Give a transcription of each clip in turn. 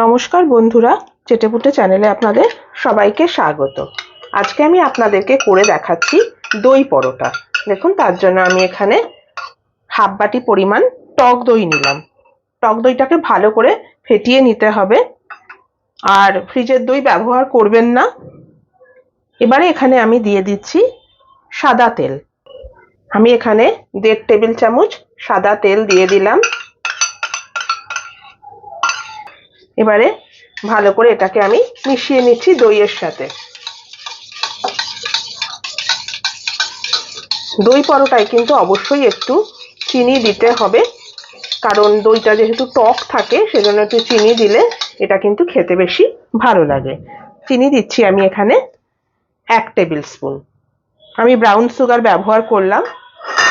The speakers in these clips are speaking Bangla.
নমস্কার বন্ধুরা, চেটেপুটে চ্যানেলে আপনাদের সবাইকে স্বাগত। আজকে আমি আপনাদেরকে করে দেখাচ্ছি দই পরোটা। দেখুন, তার জন্য আমি এখানে হাফ বাটি পরিমাণ টক দই নিলাম। টক দইটাকে ভালো করে ফেটিয়ে নিতে হবে। আর ফ্রিজের দই ব্যবহার করবেন না। এবারে এখানে আমি দিয়ে দিচ্ছি সাদা তেল। আমি এখানে দেড় টেবিল চামচ সাদা তেল দিয়ে দিলাম। এবারে ভালো করে এটাকে আমি মিশিয়ে নিচ্ছি দইয়ের সাথে। দই পরোটায় কিন্তু অবশ্যই একটু চিনি দিতে হবে, কারণ দইটা যেহেতু টক থাকে, সেজন্য একটু চিনি দিলে এটা কিন্তু খেতে বেশি ভালো লাগে। চিনি দিচ্ছি আমি এখানে এক টেবিল স্পুন। আমি ব্রাউন সুগার ব্যবহার করলাম।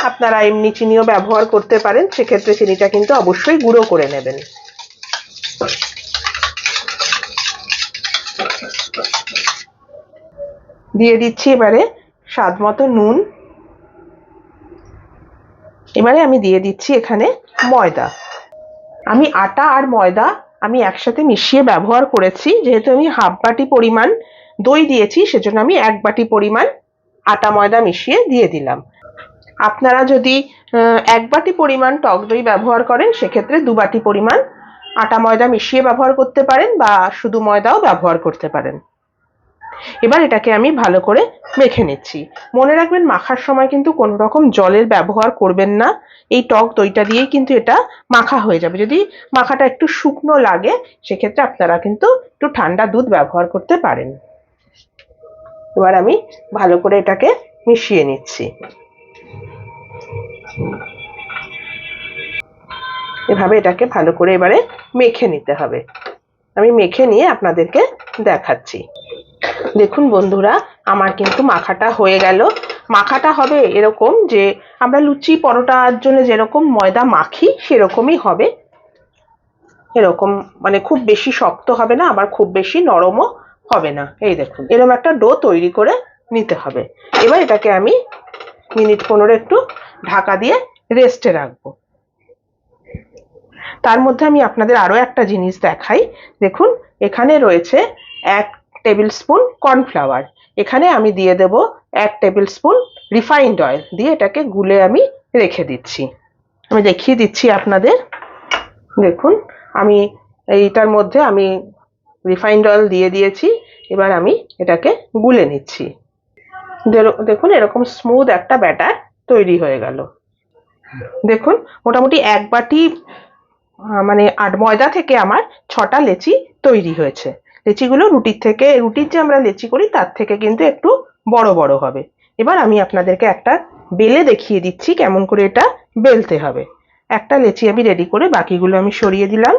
আপনারা এমনি চিনিও ব্যবহার করতে পারেন, সেক্ষেত্রে চিনিটা কিন্তু অবশ্যই গুঁড়ো করে নেবেন। দিয়ে দিচ্ছি এবারে স্বাদ মতো নুন। এবারে আমি দিয়ে দিচ্ছি এখানে ময়দা। আমি আটা আর ময়দা আমি একসাথে মিশিয়ে ব্যবহার করেছি। যেহেতু আমি হাফ বাটি পরিমাণ দই দিয়েছি, সেজন্য আমি এক বাটি পরিমাণ আটা ময়দা মিশিয়ে দিয়ে দিলাম। আপনারা যদি এক বাটি পরিমাণ টক দই ব্যবহার করেন, সেক্ষেত্রে দু বাটি পরিমাণ আটা ময়দা মিশিয়ে ব্যবহার করতে পারেন বা শুধু ময়দাও ব্যবহার করতে পারেন। এবার এটাকে আমি ভালো করে মেখে নিচ্ছি। মনে রাখবেন, মাখার সময় কিন্তু কোনো রকম জলের ব্যবহার করবেন না। এই টক দইটা দিয়েই কিন্তু এটা মাখা হয়ে যাবে। যদি মাখাটা একটু শুকনো লাগে, সেক্ষেত্রে আপনারা কিন্তু একটু ঠান্ডা দুধ ব্যবহার করতে পারেন। এবার আমি ভালো করে এটাকে মিশিয়ে নিচ্ছি। এভাবে এটাকে ভালো করে এবারে মেখে নিতে হবে। আমি মেখে নিয়ে আপনাদেরকে দেখাচ্ছি। দেখুন বন্ধুরা, আমার কিন্তু মাখাটা হয়ে গেল। মাখাটা হবে এরকম যে, আমরা লুচি পরোটার জন্য যেরকম ময়দা মাখি, সেরকমই হবে। এরকম মানে খুব বেশি শক্ত হবে না, আবার খুব বেশি নরমও হবে না। এই দেখুন এরকম একটা ডো তৈরি করে নিতে হবে। এবার এটাকে আমি মিনিট পনেরো একটু ঢাকা দিয়ে রেস্টে রাখব। তার মধ্যে আমি আপনাদের আরও একটা জিনিস দেখাই। দেখুন, এখানে রয়েছে এক টেবিল স্পুন কর্নফ্লাওয়ার এখানে আমি দিয়ে দেব এক টেবিল স্পুন রিফাইন্ড অয়েল দিয়ে এটাকে গুলে আমি রেখে দিচ্ছি। আমি দেখিয়ে দিচ্ছি আপনাদের। দেখুন, আমি এইটার মধ্যে আমি রিফাইন্ড অয়েল দিয়ে দিয়েছি। এবার আমি এটাকে গুলে নিচ্ছি। দেখুন, এরকম স্মুথ একটা ব্যাটার তৈরি হয়ে গেল। দেখুন, মোটামুটি এক বাটি মানে আট ময়দা থেকে আমার ছটা লেচি তৈরি হয়েছে। লেচিগুলো রুটির থেকে, রুটির যে আমরা লেচি করি তার থেকে কিন্তু একটু বড় বড় হবে। এবার আমি আপনাদেরকে একটা বেলে দেখিয়ে দিচ্ছি কেমন করে এটা বেলতে হবে। একটা লেচি আমি রেডি করে বাকিগুলো আমি সরিয়ে দিলাম।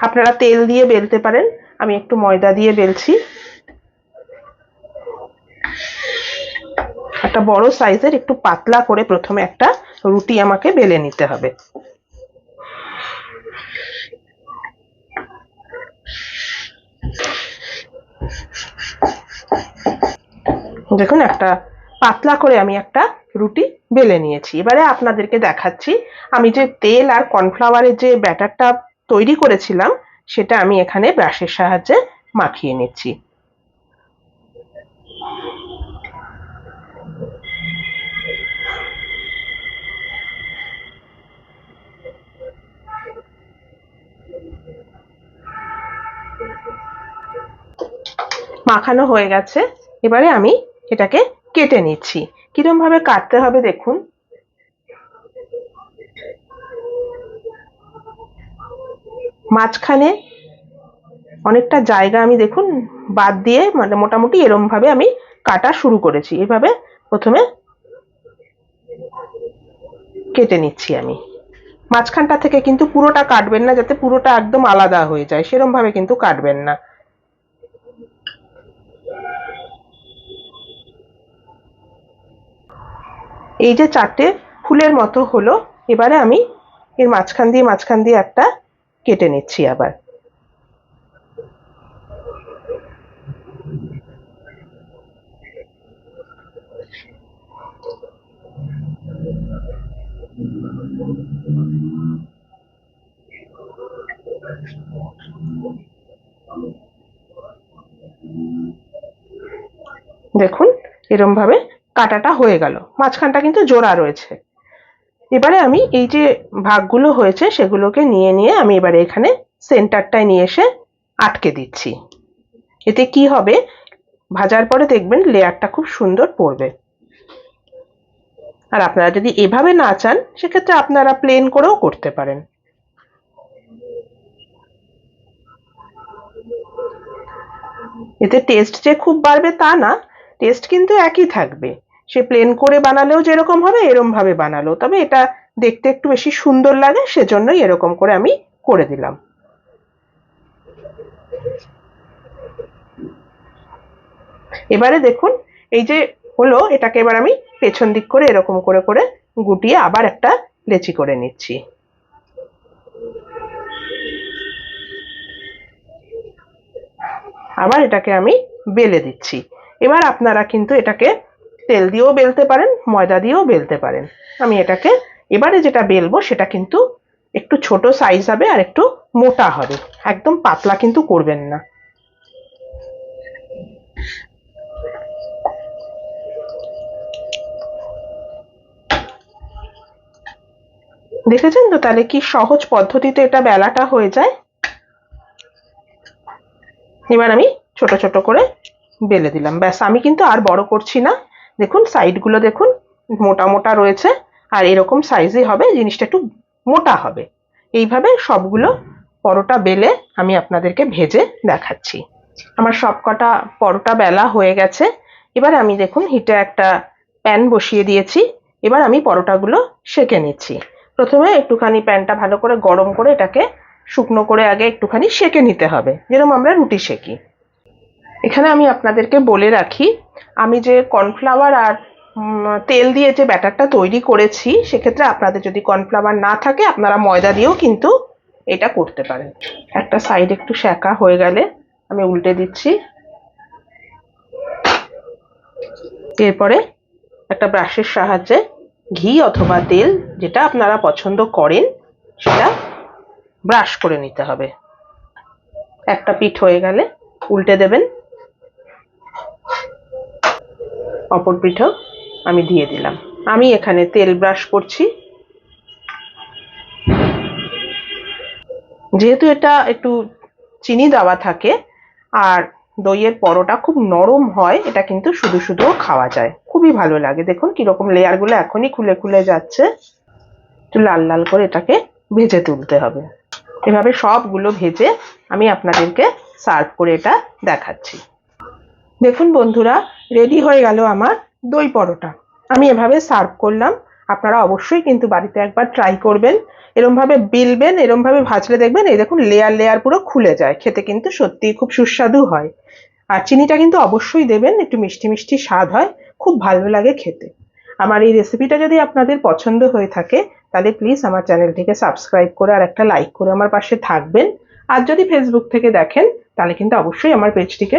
আপনারা তেল দিয়ে বেলতে পারেন। আমি একটু ময়দা দিয়ে বেলছি। একটা বড় সাইজের একটু পাতলা করে প্রথমে একটা রুটি আমাকে বেলে নিতে হবে। দেখুন, একটা পাতলা করে আমি একটা রুটি বেলে নিয়েছি। এবারে আপনাদেরকে দেখাচ্ছি, আমি যে তেল আর কর্নফ্লাওয়ারের যে ব্যাটারটা তৈরি করেছিলাম, সেটা আমি এখানে ব্রাশের সাহায্যে মাখিয়ে নিচ্ছি। মাখানো হয়ে গেছে। এবারে আমি এটাকে কেটে নিচ্ছি। কিরম ভাবে কাটতে হবে দেখুন। মাঝখানে অনেকটা জায়গা আমি দেখুন বাদ দিয়ে মানে মোটামুটি এরম ভাবে আমি কাটা শুরু করেছি। এভাবে প্রথমে কেটে নিচ্ছি আমি। মাঝখানটা থেকে কিন্তু পুরোটা কাটবেন না, যাতে পুরোটা একদম আলাদা হয়ে যায়। সেরম ভাবে কিন্তু কাটবেন না। এই যে চারটে ফুলের মতো হলো, এবারে আমি এর মাঝখান দিয়ে মাঝখান দিয়ে একটা কেটে নিচ্ছি আবার। দেখুন, এরমভাবে কাটাটা হয়ে গেল। মাঝখানটা কিন্তু জোড়া রয়েছে। এবারে আমি এই যে ভাগগুলো হয়েছে, সেগুলোকে নিয়ে নিয়ে আমি এবারে এখানে সেন্টারটায় নিয়ে এসে আটকে দিচ্ছি। এতে কি হবে? ভাজার পরে দেখবেন লেয়ারটা খুব সুন্দর পড়বে। আর আপনারা যদি এভাবে না চান, সেক্ষেত্রে আপনারা প্লেন করেও করতে পারেন। এতে টেস্ট যে খুব বাড়বে তা না টেস্ট কিন্তু একই থাকবে। সে প্লেন করে বানালেও যেরকম হবে, এরম ভাবে বানালেও তবে এটা দেখতে একটু বেশি সুন্দর লাগে, সেজন্যই এরকম করে আমি করে দিলাম। এবারে দেখুন, এই যে হলো, এটাকে এবার আমি পেছন দিক করে এরকম করে করে গুটিয়ে আবার একটা লেচি করে নিচ্ছি। আবার এটাকে আমি বেলে দিচ্ছি। এবার আপনারা কিন্তু এটাকে তেল দিয়েও বেলতে পারেন, ময়দা দিয়েও বেলতে পারেন। আমি এটাকে এবারে যেটা বেলবো সেটা কিন্তু একটু ছোট সাইজ হবে আর একটু মোটা হবে। একদম পাতলা কিন্তু করবেন না। দেখেছেন তো তাহলে কি সহজ পদ্ধতিতে এটা বেলাটা হয়ে যায়? এবার আমি ছোট ছোট করে বেলে দিলাম। ব্যাস, আমি কিন্তু আর বড় করছি না। দেখুন সাইডগুলো দেখুন, মোটা মোটা রয়েছে, আর এরকম সাইজই হবে, জিনিসটা একটু মোটা হবে। এইভাবে সবগুলো পরোটা বেলে আমি আপনাদেরকে ভেজে দেখাচ্ছি। আমার সবকটা পরোটা বেলা হয়ে গেছে। এবার আমি দেখুন হিটে একটা প্যান বসিয়ে দিয়েছি। এবার আমি পরোটাগুলো সেকে নিচ্ছি। প্রথমে একটুখানি প্যানটা ভালো করে গরম করে এটাকে শুকনো করে আগে একটুখানি সেকে নিতে হবে। যেরকম আমরা রুটি সেকি। এখানে আমি আপনাদেরকে বলে রাখি, আমি যে কর্নফ্লাওয়ার আর তেল দিয়ে যে ব্যাটারটা তৈরি করেছি, সেক্ষেত্রে আপনাদের যদি কর্নফ্লাওয়ার না থাকে, আপনারা ময়দা দিয়েও কিন্তু এটা করতে পারেন। একটা সাইড একটু সেকা হয়ে গেলে আমি উল্টে দিচ্ছি। এরপরে একটা ব্রাশের সাহায্যে ঘি অথবা তেল যেটা আপনারা পছন্দ করেন, সেটা ব্রাশ করে নিতে হবে। একটা পিঠ হয়ে গেলে উল্টে দেবেন। অপর পিঠও আমি দিয়ে দিলাম। আমি এখানে তেল ব্রাশ করছি। যেহেতু এটা একটু চিনি দেওয়া থাকে, আর দইয়ের পরোটা খুব নরম হয়, এটা কিন্তু শুধু শুধুও খাওয়া যায়। খুবই ভালো লাগে। দেখুন কীরকম লেয়ারগুলো এখনই খুলে খুলে যাচ্ছে। একটু লাল লাল করে এটাকে ভেজে তুলতে হবে। এভাবে সবগুলো ভেজে আমি আপনাদেরকে সার্ভ করে এটা দেখাচ্ছি। দেখুন বন্ধুরা রেডি হয়ে গেল আমার দই পরোটা। আমি এভাবে সার্ভ করলাম। আপনারা অবশ্যই কিন্তু বাড়িতে একবার ট্রাই করবেন। এরমভাবে বিলবেন, এরমভাবে ভাজলে দেখবেন এই দেখুন লেয়ার লেয়ার পুরো খুলে যায়। খেতে কিন্তু সত্যিই খুব সুস্বাদু হয়। আর চিনিটা কিন্তু অবশ্যই দেবেন, একটু মিষ্টি মিষ্টি স্বাদ হয়, খুব ভালো লাগে খেতে। আমার এই রেসিপিটা যদি আপনাদের পছন্দ হয়ে থাকে, তাহলে প্লিজ আমার চ্যানেলটিকে সাবস্ক্রাইব করে আর একটা লাইক করে আমার পাশে থাকবেন। আর যদি ফেসবুক থেকে দেখেন, তাহলে কিন্তু অবশ্যই আমার পেজটিকে